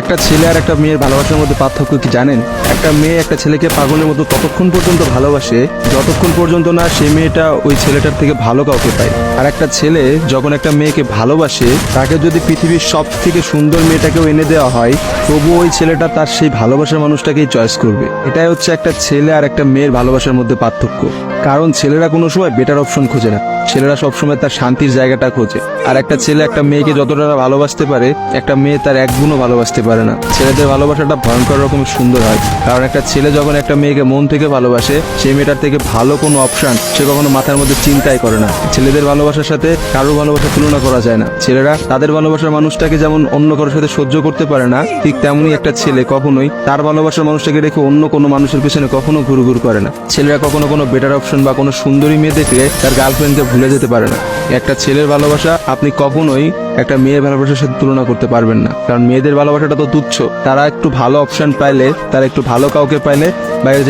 একটা ছেলে আর একটা মেয়ের ভালোবাসার মধ্যে পার্থক্য কি জানেন? একটা মেয়ে একটা ছেলেকে পাগলের মতো ততক্ষণ পর্যন্ত ভালোবাসে, যতক্ষণ পর্যন্ত না সেই মেয়েটা ওই ছেলেটার থেকে ভালো কাউকে পায়। আর একটা ছেলে যখন একটা মেয়েকে ভালোবাসে, তাকে যদি পৃথিবীর সব থেকে সুন্দর মেয়েটাকেও এনে দেওয়া হয়, তবু ওই ছেলেটা তার সেই ভালোবাসার মানুষটাকেই চয়েস করবে। এটাই হচ্ছে একটা ছেলে আর একটা মেয়ের ভালোবাসার মধ্যে পার্থক্য। কারণ ছেলেরা কোনো সময় বেটার অপশন খোঁজে না। ছেলেরা সবসময় তার শান্তির জায়গাটা খোঁজে। আর একটা ছেলে একটা মেয়েকে যতটা ভালোবাসতে পারে, একটা মেয়ে তার এক গুণও ভালোবাসতে পারে না। ছেলেদের ভালোবাসাটা ভয়ঙ্কর রকমের সুন্দর হয়। কারণ একটা ছেলে যখন একটা মেয়েকে মন থেকে ভালোবাসে, সেই মেয়েটার থেকে ভালো কোনো অপশন সে কখনো মাথার মধ্যে চিন্তাই করে না। ছেলেদের ভালোবাসার সাথে কারোর ভালোবাসার তুলনা করা যায় না। ছেলেরা তাদের ভালোবাসার মানুষটাকে যেমন অন্য কারোর সাথে সহ্য করতে পারে না, ঠিক তেমনই একটা ছেলে কখনোই তার ভালোবাসার মানুষটাকে রেখে অন্য কোনো মানুষের পেছনে কখনো ঘুরু ঘুর করে না। ছেলেরা কখনো কোনো বেটার অপশন বা কোনো সুন্দরী মেয়ে দেখলে তার গার্লফ্রেন্ডকে ভুলে যেতে পারে না। একটা ছেলের ভালোবাসা আপনি কখনোই একটা মেয়ের ভালোবাসার সাথে তুলনা করতে পারবেন না। কারণ মেয়েদের ভালোবাসাটা তো তুচ্ছ। তারা একটু ভালো অপশন পাইলে, তারা একটু ভালো কাউকে পাইলে বাইরে